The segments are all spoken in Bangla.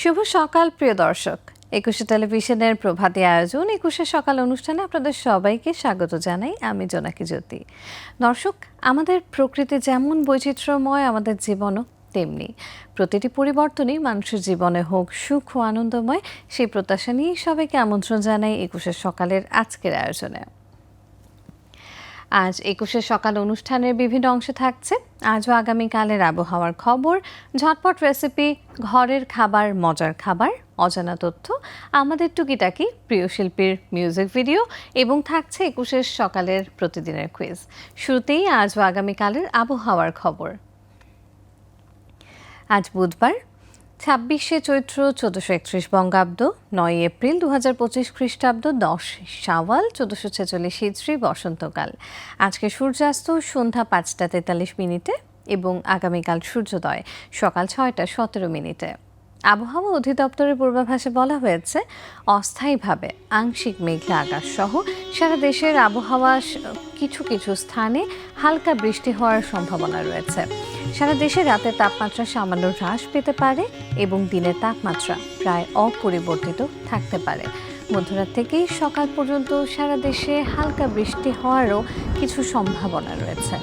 শুভ সকাল, প্রিয় দর্শক। একুশে টেলিভিশনের প্রভাতী আয়োজন, একুশে সকাল অনুষ্ঠানে আপনাদের সবাইকে স্বাগত জানাই আমি জোনাকি জ্যোতি। দর্শক, আমাদের প্রকৃতি যেমন বৈচিত্র্যময়, আমাদের জীবনও তেমনি। প্রতিটি পরিবর্তনই মানুষের জীবনে হোক সুখ ও আনন্দময়, সেই প্রত্যাশা নিয়েই সবাইকে আমন্ত্রণ জানাই একুশে সকালের আজকের আয়োজনে। আজ একুশে সকাল অনুষ্ঠানের বিভিন্ন অংশে থাকছে। আজও আগামীকালের আবহাওয়ার খবর, ঝটপট রেসিপি, ঘরের খাবার, মজার খাবার, অজানা তথ্য, আমাদের টুকিটাকি, প্রিয় শিল্পীর মিউজিক ভিডিও এবং থাকছে একুশের সকালের প্রতিদিনের কুইজ শুরুতেই আজও আগামীকালের আবহাওয়ার খবর। আজ বুধবার, ছাব্বিশে চৈত্র চোদ্দশো একত্রিশ বঙ্গাব্দ নয় এপ্রিল দু হাজার পঁচিশ খ্রিস্টাব্দ দশ সাওয়াল চোদ্দশো ছেচল্লিশ হিজড়ি বসন্তকাল। আজকে সূর্যাস্ত সন্ধ্যা পাঁচটা তেতাল্লিশ মিনিটে এবং আগামীকাল সূর্যোদয় সকাল ছয়টা সতেরো মিনিটে। আবহাওয়া অধিদপ্তরের পূর্বাভাসে বলা হয়েছে, অস্থায়ীভাবে আংশিক মেঘলা আকাশ সহ সারা দেশের আবহাওয়া কিছু কিছু স্থানে হালকা বৃষ্টি হওয়ার সম্ভাবনা রয়েছে। সারা দেশে রাতের তাপমাত্রা সামান্য হ্রাস পেতে পারে এবং দিনের তাপমাত্রা প্রায় অপরিবর্তিত থাকতে পারে। মধ্যরাত থেকেই সকাল পর্যন্ত সারা দেশে হালকা বৃষ্টি হওয়ারও কিছু সম্ভাবনা রয়েছে।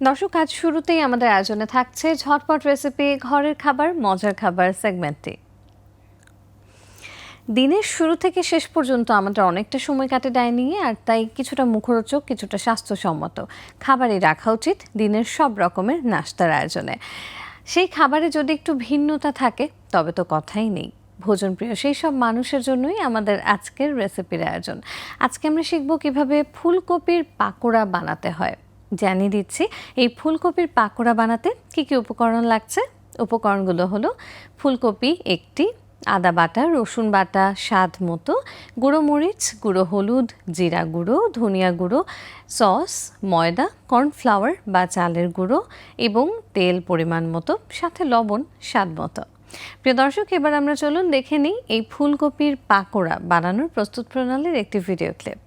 দর্শক, আজ শুরুতেই আমাদের আয়োজনে থাকছে ঝটপট রেসিপি ঘরের খাবার, মজার খাবার সেগমেন্টটি দিনের শুরু থেকে শেষ পর্যন্ত আমাদের অনেকটা সময় কাটে ডাইনিংয়ে, আর তাই কিছুটা মুখরোচক, কিছুটা স্বাস্থ্যসম্মত খাবারই রাখা উচিত দিনের সব রকমের নাস্তার আয়োজনে। সেই খাবারে যদি একটু ভিন্নতা থাকে, তবে তো কথাই নেই। ভোজনপ্রিয় সেই সব মানুষের জন্যই আমাদের আজকের রেসিপির আয়োজন। আজকে আমরা শিখব কীভাবে ফুলকপির পাকোড়া বানাতে হয়। জানিয়ে দিচ্ছি, এই ফুলকপির পাকোড়া বানাতে কি কি উপকরণ লাগছে? উপকরণগুলো হলো ফুলকপি একটি, আদা বাটা, রসুন বাটা, স্বাদ মতো, গুঁড়ো মরিচ, গুঁড়ো হলুদ, জিরা গুঁড়ো, ধনিয়া গুঁড়ো, সস, ময়দা, কর্নফ্লাওয়ার বা চালের গুঁড়ো এবং তেল পরিমাণ মতো, সাথে লবণ, স্বাদ মতো। প্রিয় দর্শক, এবার আমরা চলুন দেখে নিই এই ফুলকপির পাকোড়া বানানোর প্রস্তুত প্রণালীর একটি ভিডিও ক্লিপ।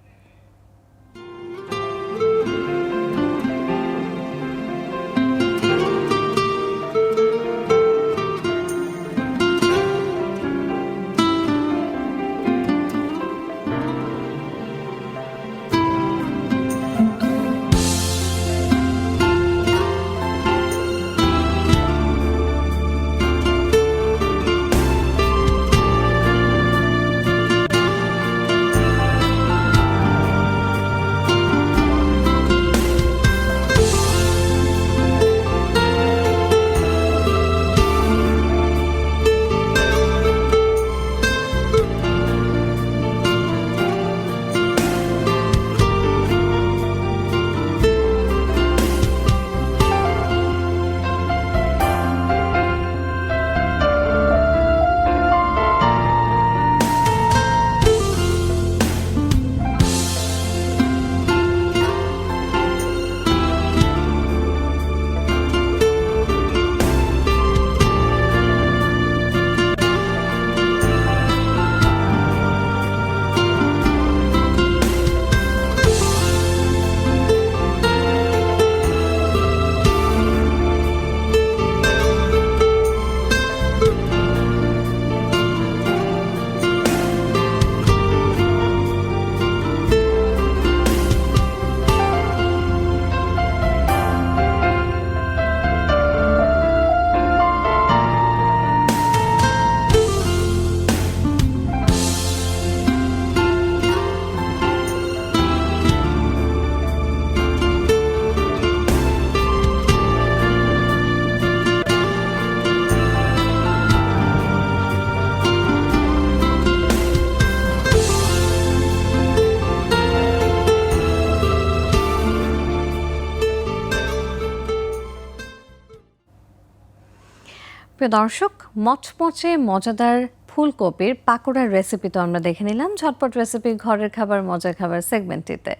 প্রিয় দর্শক, মচমচে মজাদার ফুলকপির পাকোড়ার রেসিপি তো আমরা দেখে নিলাম। ঝটপট রেসিপি ঘরের খাবার, মজার খাবার সেগমেন্টটিতে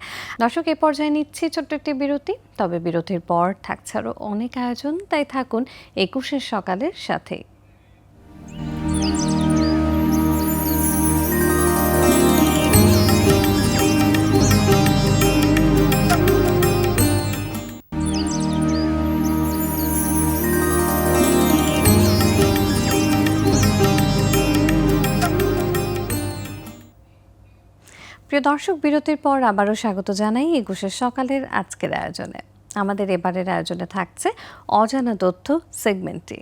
দর্শক, এ পর্যায়ে নিচ্ছি ছোট্ট একটি বিরতি। তবে বিরতির পর থাকছে আরও অনেক আয়োজন, তাই থাকুন একুশের সকালের সাথেই। দর্শক, বিরতির পর আবারও স্বাগত জানাই একুশের সকালের আজকের আয়োজনে। আমাদের এবারের আয়োজনে থাকছে অজানা তথ্য সেগমেন্টটি।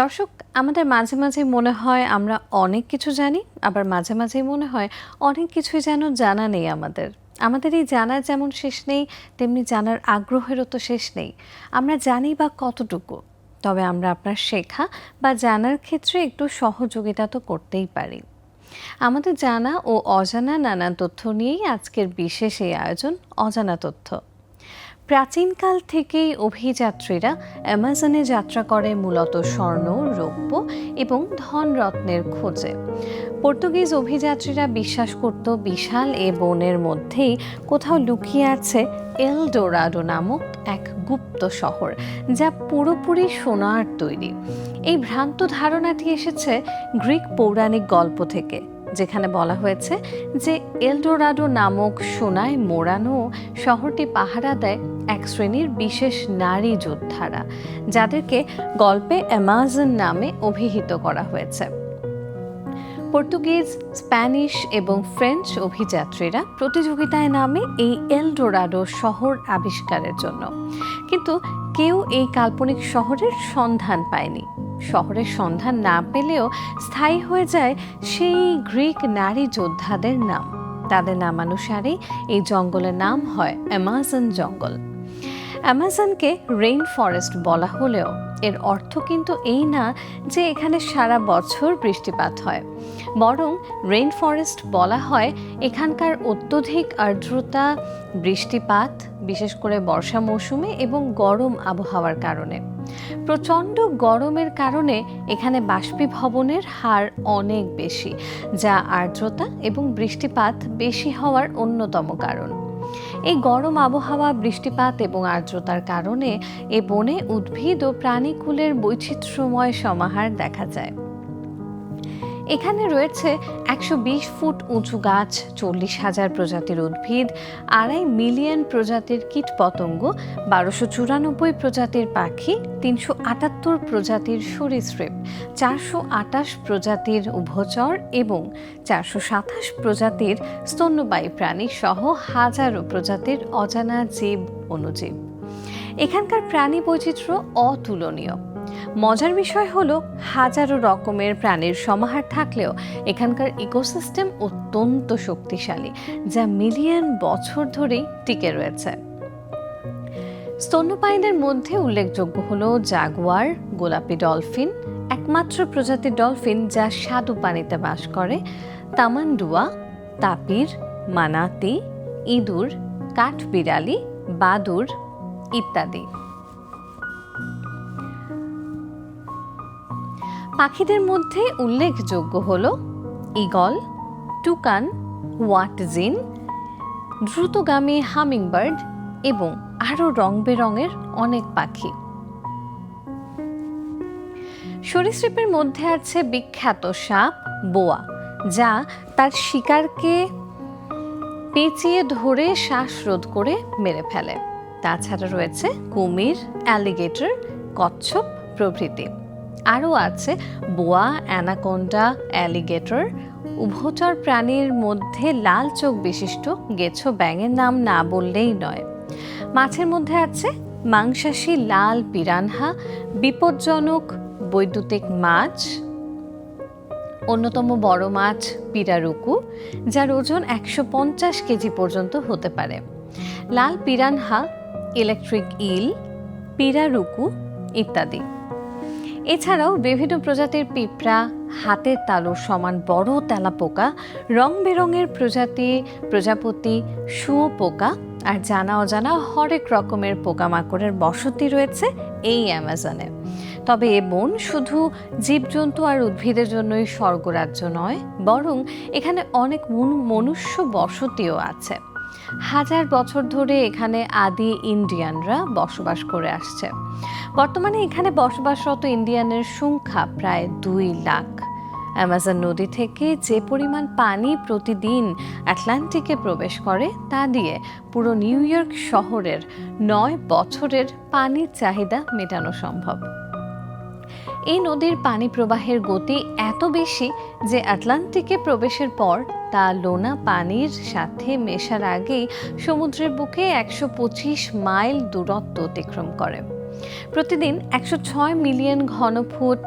দর্শক, আমাদের মাঝে মাঝে মনে হয় আমরা অনেক কিছু জানি, আবার মাঝে মাঝে মনে হয় অনেক কিছুই যেন জানা নেই আমাদের। আমাদের এই জানার যেমন শেষ নেই, তেমনি জানার আগ্রহেরও তো শেষ নেই। আমরা জানি বা কতটুকু, তবে আমরা আপনার শেখা বা জানার ক্ষেত্রে একটু সহযোগিতা তো করতেই পারি। আমাদের জানা ও অজানা নানা তথ্য নিয়েই আজকের বিশেষ এই আয়োজন অজানা তথ্য। প্রাচীনকাল থেকেই অভিযাত্রীরা অ্যামাজনে যাত্রা করে মূলত স্বর্ণ, রৌপ্য এবং ধনরত্নের খোঁজে। পর্তুগিজ অভিযাত্রীরা বিশ্বাস করত বিশাল এ বনের মধ্যেই কোথাও লুকিয়ে আছে এল ডোরাডো নামক এক গুপ্ত শহর, যা পুরোপুরি সোনার তৈরি। এই ভ্রান্ত ধারণাটি এসেছে গ্রিক পৌরাণিক গল্প থেকে। যেখানে বলা হয়েছে যে এলডোরাডো নামক সোনায় মোড়ানো শহরটি পাহারা দেয় এক শ্রেণির বিশেষ নারী যোদ্ধারা, যাদেরকে গল্পে অ্যামাজন নামে অভিহিত করা হয়েছে। পর্তুগিজ, স্প্যানিশ এবং ফ্রেঞ্চ অভিযাত্রীরা প্রতিযোগিতায় নামে এই এলডোরাডো শহর আবিষ্কারের জন্য। কিন্তু কেউ এই কাল্পনিক শহরের সন্ধান পায়নি। শহরের সন্ধান না পেলেও স্থায়ী হয়ে যায় সেই গ্রিক নারী যোদ্ধাদের নাম। তাদের নামানুসারেই এই জঙ্গলের নাম হয় অ্যামাজন জঙ্গল। অ্যামাজনকে রেইন ফরেস্ট বলা হলেও এর অর্থ কিন্তু এই না যে এখানে সারা বছর বৃষ্টিপাত হয়। বরং রেইন ফরেস্ট বলা হয় এখানকার অত্যধিক আর্দ্রতা, বৃষ্টিপাত, বিশেষ করে বর্ষা মৌসুমে এবং গরম আবহাওয়ার কারণে। প্রচণ্ড গরমের কারণে এখানে বাষ্পীভবনের হার অনেক বেশি, যা আর্দ্রতা এবং বৃষ্টিপাত বেশি হওয়ার অন্যতম কারণ। এই গরম আবহাওয়া, বৃষ্টিপাত এবং আর্দ্রতার কারণে এ বনে উদ্ভিদ ও প্রাণীকুলের বৈচিত্র্যময় সমাহার দেখা যায়। এখানে রয়েছে একশো বিশ ফুট উঁচু গাছ, চল্লিশ হাজার প্রজাতির উদ্ভিদ, আড়াই মিলিয়ন প্রজাতির কীটপতঙ্গ বারোশো চুরানব্বই প্রজাতির পাখি, তিনশো আটাত্তর প্রজাতির সরীসৃপ, চারশো আটাশ প্রজাতির উভচর এবং চারশো সাতাশ প্রজাতির স্তন্যবায়ী প্রাণী সহ হাজারো প্রজাতির অজানা জীব অনুজীব এখানকার প্রাণী বৈচিত্র্য অতুলনীয়। মজার বিষয় হলো হাজারো রকমের প্রাণীর সমাহার থাকলেও এখানকার ইকোসিস্টেম অত্যন্ত শক্তিশালী, যা মিলিয়ন বছর ধরেই টিকে রয়েছে। স্তন্যপায়ীদের মধ্যে উল্লেখযোগ্য হলো জাগুয়ার, গোলাপি ডলফিন, একমাত্র প্রজাতির ডলফিন যা স্বাদু পানিতে বাস করে, তামান্ডুয়া, তাপির, মানাতি, ইঁদুর, কাঠবিড়ালি, বাদুর ইত্যাদি। পাখিদের মধ্যে উল্লেখযোগ্য হল ইগল টুকান, ওয়াটজিন, দ্রুতগামী হামিংবার্ড এবং আরও রং বেরঙের অনেক পাখি। সরীসৃপের মধ্যে আছে বিখ্যাত সাপ বোয়া, যা তার শিকারকে পেঁচিয়ে ধরে শ্বাসরোধ করে মেরে ফেলে। তাছাড়া রয়েছে কুমির, অ্যালিগেটর, কচ্ছপ প্রভৃতি। আরও আছে বোয়া, অ্যানাকোন্ডা, অ্যালিগেটর, উভচর প্রাণীর মধ্যে লাল চোখ বিশিষ্ট, গেছো ব্যাঙের নাম না বললেই নয়। মাছের মধ্যে আছে মাংসাশী লাল পিরানহা, বিপজ্জনক বৈদ্যুতিক মাছ, অন্যতম বড় মাছ পিরারুকু, যার ওজন একশো পঞ্চাশ কেজি পর্যন্ত হতে পারে। লাল পিরানহা, ইলেকট্রিক ইল, পিরারুকু ইত্যাদি। এছাড়াও বিভিন্ন প্রজাতির পিঁপড়া, হাতের তালুর সমান বড় তেলাপোকা রং বেরঙের প্রজাতি, প্রজাপতি শুঁয়োপোকা আর জানা অজানা হরেক রকমের পোকামাকড়ের বসতি রয়েছে এই অ্যামাজনে। তবে এ বন শুধু জীবজন্তু আর উদ্ভিদের জন্যই স্বর্গরাজ্য নয়, বরং এখানে অনেক মনু- মনুষ্য বসতিও আছে। হাজার বছর ধরে এখানে আদি ইন্ডিয়ানরা বসবাস করে আসছে। বর্তমানে এখানে বসবাসরত ইন্ডিয়ানের সংখ্যা প্রায় দুই লাখ। অ্যামাজন নদী থেকে যে পরিমাণ পানি প্রতিদিন আটলান্টিকে প্রবেশ করে তা দিয়ে পুরো নিউ ইয়র্ক শহরের নয় বছরের পানির চাহিদা মেটানো সম্ভব। এই নদীর পানি প্রবাহের গতি এত বেশি যে আটলান্টিকে প্রবেশের পর তা লোনা পানির সাথে মেশার আগেই সমুদ্রের বুকে একশো পঁচিশ মাইল দূরত্ব অতিক্রম করে। প্রতিদিন একশো ছয় মিলিয়ন ঘনফুট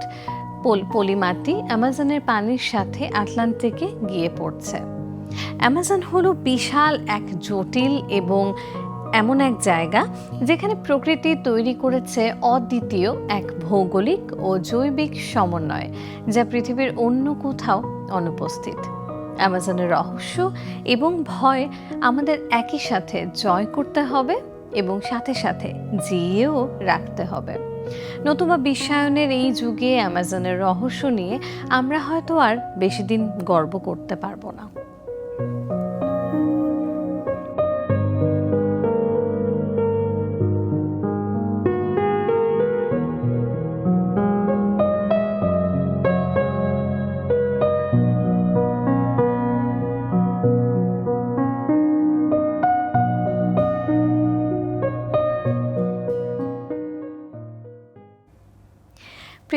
পল- পলিমাটি অ্যামাজনের পানির সাথে আটলান্টিকে গিয়ে পড়ছে। অ্যামাজন হলো বিশাল এক জটিল এবং এমন এক জায়গা যেখানে প্রকৃতি তৈরি করেছে অদ্বিতীয় এক ভৌগোলিক ও জৈবিক সমন্বয়, যা পৃথিবীর অন্য কোথাও অনুপস্থিত। অ্যামাজনের রহস্য এবং ভয় আমাদের একই সাথে জয় করতে হবে এবং সাথে সাথে জিয়েও রাখতে হবে। নতুবা বিশ্বায়নের এই যুগে অ্যামাজনের রহস্য নিয়ে আমরা হয়তো আর বেশি দিন গর্ব করতে পারব না।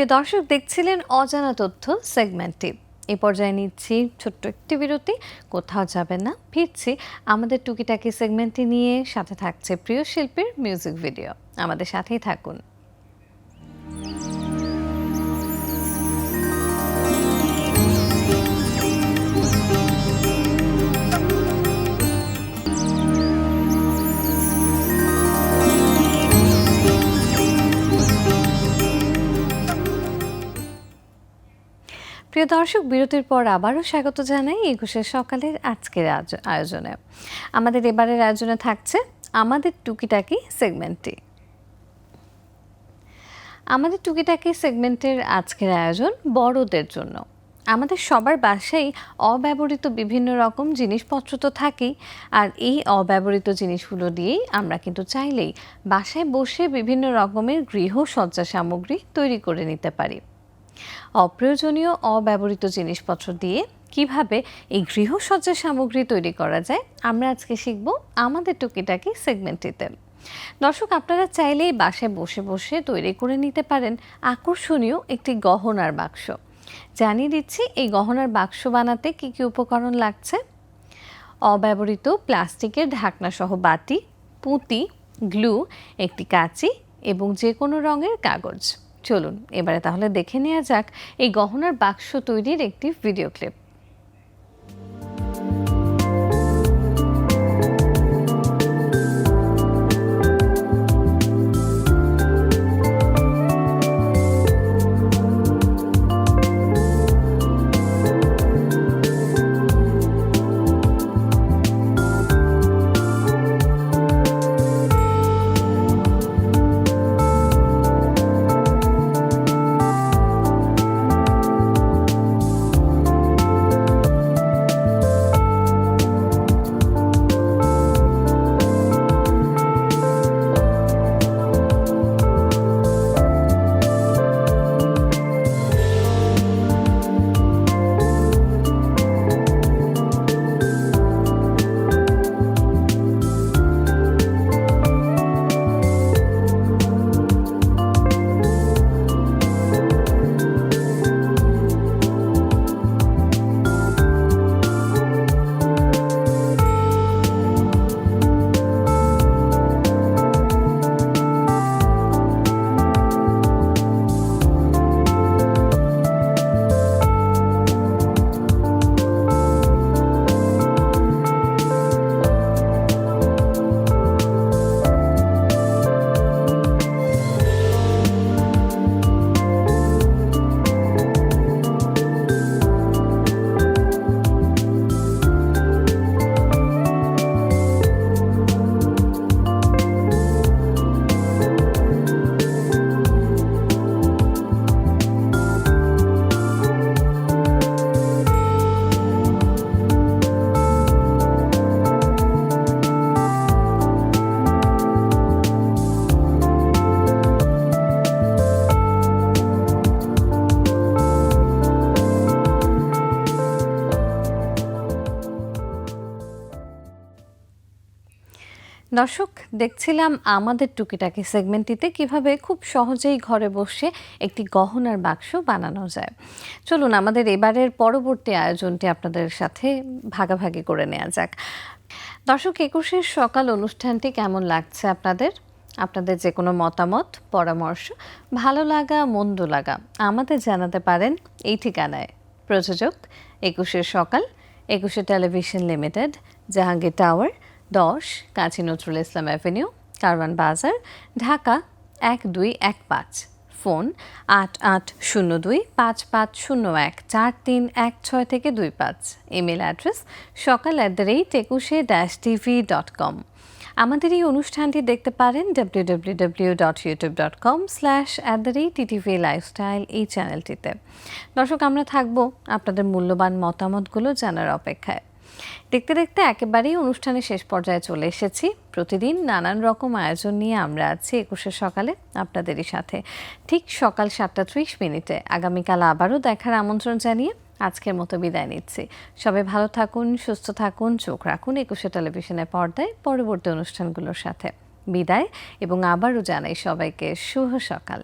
প্রিয় দর্শক, দেখছিলেন অজানা তথ্য সেগমেন্টটি। এ পর্যায়ে নিচ্ছি ছোট্ট একটি বিরতি। কোথাও যাবে না, ফিরছি। আমাদের টুকিটাকি সেগমেন্টটি নিয়ে সাথে থাকছে প্রিয় শিল্পীর মিউজিক ভিডিও। আমাদের সাথেই থাকুন। প্রিয় দর্শক, বিরতির পর আবারও স্বাগত জানাই একুশের সকালের আজকের আয়োজনে। আমাদের এবারের আয়োজনে থাকছে আমাদের টুকিটাকি সেগমেন্টটি। আমাদের টুকিটাকি সেগমেন্টের আজকের আয়োজন বড়দের জন্য। আমাদের সবার বাসায় অব্যবহৃত বিভিন্ন রকম জিনিসপত্র তো থাকেই, আর এই অব্যবহৃত জিনিসগুলো দিয়েই আমরা কিন্তু চাইলেই বাসায় বসে বিভিন্ন রকমের গৃহসজ্জা সামগ্রী তৈরি করে নিতে পারি। অপ্রয়োজনীয় অব্যবহৃত জিনিসপত্র দিয়ে কীভাবে এই গৃহসজ্জা সামগ্রী তৈরি করা যায়, আমরা আজকে শিখব আমাদের টুকিটাকি সেগমেন্টটিতে। দর্শক, আপনারা চাইলেই বাসায় বসে বসে তৈরি করে নিতে পারেন আকর্ষণীয় একটি গহনার বাক্স। জানিয়ে দিচ্ছি, এই গহনার বাক্স বানাতে কি কি উপকরণ লাগছে? অব্যবহৃত প্লাস্টিকের ঢাকনা সহ বাটি, পুঁতি, গ্লু, একটি কাঁচি এবং যে কোনো রঙের কাগজ। চলুন এবারে তাহলে দেখে নেওয়া যাক এই গহনার বাক্স তৈরির একটি ভিডিও ক্লিপ দর্শক, দেখছিলাম আমাদের টুকিটাকি সেগমেন্টটিতে কীভাবে খুব সহজেই ঘরে বসে একটি গহনার বাক্স বানানো যায়। চলুন আমাদের এবারের পরবর্তী আয়োজনটি আপনাদের সাথে ভাগাভাগি করে নেওয়া যাক। দর্শক, একুশের সকাল অনুষ্ঠানটি কেমন লাগছে আপনাদের? আপনাদের যে কোনো মতামত, পরামর্শ, ভালো লাগা, মন্দ লাগা আমাদের জানাতে পারেন এই ঠিকানায়। প্রযোজক, একুশের সকাল, একুশে টেলিভিশন লিমিটেড, জাহাঙ্গীর টাওয়ার দশ, কাজী নজরুল ইসলাম অ্যাভিনিউ, কারওয়ান বাজার, ঢাকা এক দুই এক পাঁচ। ফোন আট আট শূন্য দুই পাঁচ পাঁচ শূন্য এক চার তিন এক ছয় থেকে দুই পাঁচ। ইমেল অ্যাড্রেস সকাল at the rate Ekushey dash TV dot com আমাদের এই অনুষ্ঠানটি দেখতে পারেন W W W dot YouTube dot com slash at the rate TTV lifestyle এই চ্যানেলটিতে দর্শক, আমরা থাকব আপনাদের মূল্যবান মতামতগুলো জানার অপেক্ষায়। দেখতে দেখতে একেবারেই অনুষ্ঠানের শেষ পর্যায়ে চলে এসেছি। প্রতিদিন নানান রকম আয়োজন নিয়ে আমরা আছি একুশে সকালে আপনাদেরই সাথে। ঠিক সকাল সাতটা ত্রিশ মিনিটে আগামীকাল আবারও দেখার আমন্ত্রণ জানিয়ে আজকের মতো বিদায় নিচ্ছি। সবাই ভালো থাকুন, সুস্থ থাকুন, চোখ রাখুন একুশে টেলিভিশনের পর্দায় পরবর্তী অনুষ্ঠানগুলোর সাথে। বিদায় এবং আবারও জানাই সবাইকে শুভ সকাল।